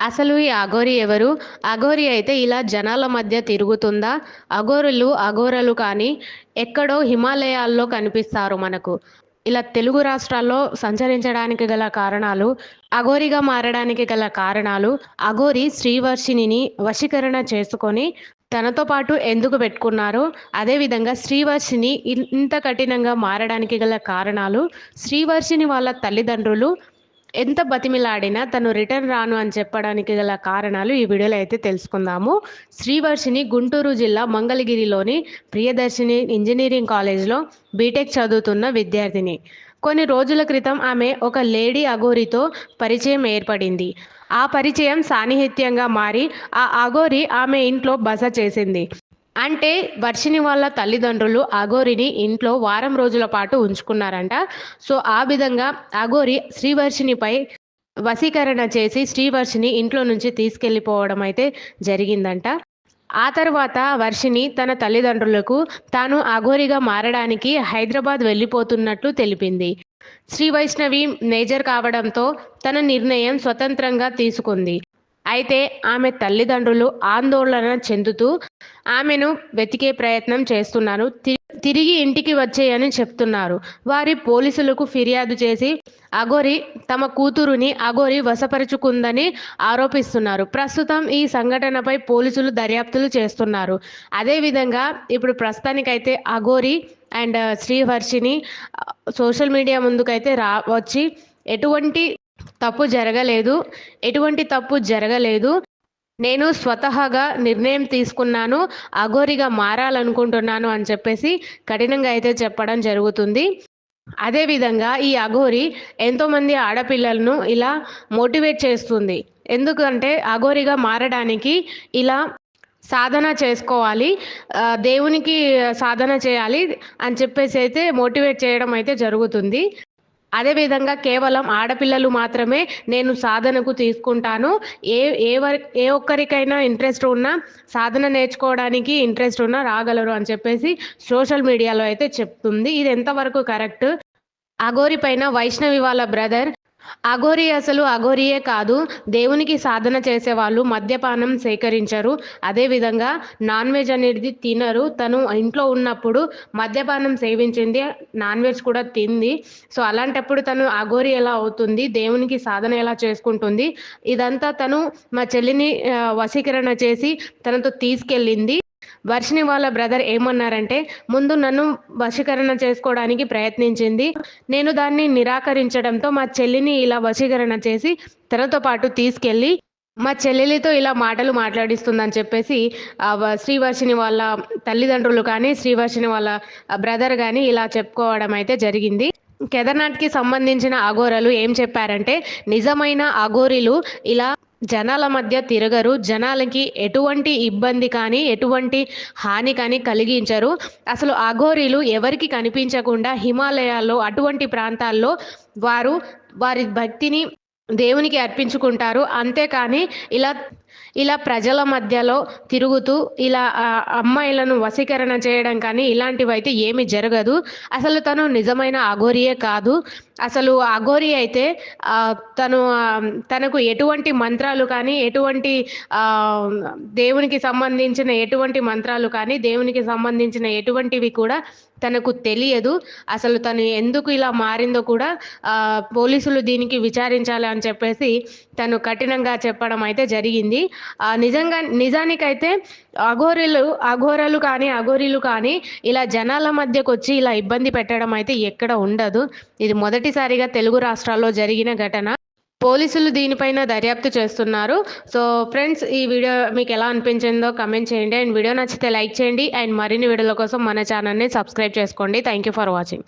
అసలు ఈ అఘోరి ఎవరు? అఘోరి అయితే ఇలా జనాల మధ్య తిరుగుతుందా? అఘోరులు అఘోరలు కానీ ఎక్కడో హిమాలయాల్లో కనిపిస్తారు మనకు. ఇలా తెలుగు రాష్ట్రాల్లో సంచరించడానికి గల కారణాలు అఘోరిగా మారడానికి గల కారణాలు అఘోరి శ్రీవర్షిణిని వశీకరణ చేసుకొని తనతో పాటు ఎందుకు పెట్టుకున్నారు? అదేవిధంగా శ్రీవర్షిని ఇంత కఠినంగా మారడానికి గల కారణాలు శ్రీవర్షిని వాళ్ళ తల్లిదండ్రులు ఎంత బతిమిలాడినా తను రిటర్న్ రాను అని చెప్పడానికి గల కారణాలు ఈ వీడియోలో అయితే తెలుసుకుందాము. శ్రీవర్షిని గుంటూరు జిల్లా మంగళగిరిలోని ప్రియదర్శిని ఇంజనీరింగ్ కాలేజ్లో బీటెక్ చదువుతున్న విద్యార్థిని. కొన్ని రోజుల క్రితం ఆమె ఒక లేడీ అఘోరితో పరిచయం ఏర్పడింది. ఆ పరిచయం సాన్నిహిత్యంగా మారి ఆ అఘోరి ఆమె ఇంట్లో బస చేసింది. అంటే వర్షిని వాళ్ళ తల్లిదండ్రులు అఘోరిని ఇంట్లో వారం రోజుల పాటు ఉంచుకున్నారంట. సో ఆ విధంగా అఘోరి శ్రీవర్షినిపై వశీకరణ చేసి శ్రీవర్షిని ఇంట్లో నుంచి తీసుకెళ్ళిపోవడం అయితే జరిగిందంట. ఆ తర్వాత వర్షిని తన తల్లిదండ్రులకు తాను అఘోరిగా మారడానికి హైదరాబాద్ వెళ్ళిపోతున్నట్లు తెలిపింది. శ్రీ వైష్ణవి మేజర్ కావడంతో తన నిర్ణయం స్వతంత్రంగా తీసుకుంది. అయితే ఆమె తల్లిదండ్రులు ఆందోళన చెందుతూ ఆమెను వెతికే ప్రయత్నం చేస్తున్నాను తిరిగి ఇంటికి వచ్చేయని చెప్తున్నారు. వారి పోలీసులకు ఫిర్యాదు చేసి అగోరి తమ కూతురుని అగోరి వశపరుచుకుందని ఆరోపిస్తున్నారు. ప్రస్తుతం ఈ సంఘటనపై పోలీసులు దర్యాప్తులు చేస్తున్నారు. అదేవిధంగా ఇప్పుడు ప్రస్తుతానికైతే Aghori and Sriharshini social media ముందుకైతే రా వచ్చి ఎటువంటి తప్పు జరగలేదు. ఎటువంటి తప్పు జరగలేదు. నేను స్వతహాగా నిర్ణయం తీసుకున్నాను. అఘోరిగా మారాలనుకుంటున్నాను అని చెప్పేసి కఠినంగా అయితే చెప్పడం జరుగుతుంది. అదేవిధంగా ఈ అఘోరి ఎంతోమంది ఆడపిల్లలను ఇలా మోటివేట్ చేస్తుంది. ఎందుకంటే అఘోరిగా మారడానికి ఇలా సాధన చేసుకోవాలి. దేవునికి సాధన చేయాలి అని చెప్పేసి అయితే మోటివేట్ చేయడం అయితే జరుగుతుంది. అదేవిధంగా కేవలం ఆడపిల్లలు మాత్రమే నేను సాధనకు తీసుకుంటాను. ఏ ఏ ఏ ఒక్కరికైనా ఇంట్రెస్ట్ ఉన్నా సాధన నేర్చుకోవడానికి ఇంట్రెస్ట్ ఉన్నా రాగలరు అని చెప్పేసి సోషల్ మీడియాలో అయితే చెప్తుంది. ఇది ఎంతవరకు కరెక్ట్ అగోరి పైన వైష్ణవి వాళ్ళ బ్రదర్ అఘోరి అసలు అఘోరియే కాదు దేవునికి సాధన చేసేవాళ్ళు మద్యపానం సేకరించరు. అదేవిధంగా నాన్ వెజ్ అనేది తినరు. తను ఇంట్లో ఉన్నప్పుడు మద్యపానం సేవించింది నాన్ వెజ్ కూడా తింది. సో అలాంటప్పుడు తను అఘోరి ఎలా అవుతుంది దేవునికి సాధన ఎలా చేసుకుంటుంది ఇదంతా తను మా చెల్లిని వశీకరణ చేసి తనతో తీసుకెళ్ళింది. వర్షిని వాళ్ళ బ్రదర్ ఏమన్నారంటే ముందు నన్ను వశీకరణ చేసుకోవడానికి ప్రయత్నించింది. నేను దాన్ని నిరాకరించడంతో మా చెల్లిని ఇలా వశీకరణ చేసి తనతో పాటు తీసుకెళ్ళి మా చెల్లెలితో ఇలా మాటలు మాట్లాడిస్తుందని చెప్పేసి శ్రీవర్షిని వాళ్ళ తల్లిదండ్రులు కానీ శ్రీవర్షిని వాళ్ళ బ్రదర్ కానీ ఇలా చెప్పుకోవడం అయితే జరిగింది. కేదార్నాథ్కి సంబంధించిన అఘోరలు ఏం చెప్పారంటే నిజమైన అఘోరీలు ఇలా జనాల మధ్య తిరగరు. జనాలకి ఎటువంటి ఇబ్బంది కానీ ఎటువంటి హాని కానీ కలిగించరు. అసలు అఘోరీలు ఎవరికి కనిపించకుండా హిమాలయాల్లో అటువంటి ప్రాంతాల్లో వారు వారి భక్తిని దేవునికి అర్పించుకుంటారు. అంతేకాని ఇలా ఇలా ప్రజల మధ్యలో తిరుగుతూ ఇలా అమ్మాయిలను వశీకరణ చేయడం కానీ ఇలాంటివి అయితే ఏమి జరగదు. అసలు తను నిజమైన అఘోరియే కాదు. అసలు అఘోరి అయితే తను తనకు ఎటువంటి మంత్రాలు కానీ ఎటువంటి దేవునికి సంబంధించిన ఎటువంటి మంత్రాలు కానీ దేవునికి సంబంధించిన ఎటువంటివి కూడా తనకు తెలియదు. అసలు తను ఎందుకు ఇలా మారిందో కూడా పోలీసులు దీనికి విచారించాలి అని చెప్పేసి తను కఠినంగా చెప్పడం అయితే జరిగింది. నిజంగా నిజానికైతే అఘోరీలు అఘోరలు కానీ అఘోరీలు కానీ ఇలా జనాల మధ్యకు వచ్చి ఇలా ఇబ్బంది పెట్టడం అయితే ఎక్కడ ఉండదు. ఇది మొదటిసారిగా తెలుగు రాష్ట్రాల్లో జరిగిన ఘటన. పోలీసులు దీనిపైన దర్యాప్తు చేస్తున్నారు. సో ఫ్రెండ్స్ ఈ వీడియో మీకు ఎలా అనిపించిందో కమెంట్ చేయండి. అండ్ వీడియో నచ్చితే లైక్ చేయండి. అండ్ మరిన్ని వీడియోల కోసం మన ఛానల్ని సబ్స్క్రైబ్ చేసుకోండి. Thank you for watching.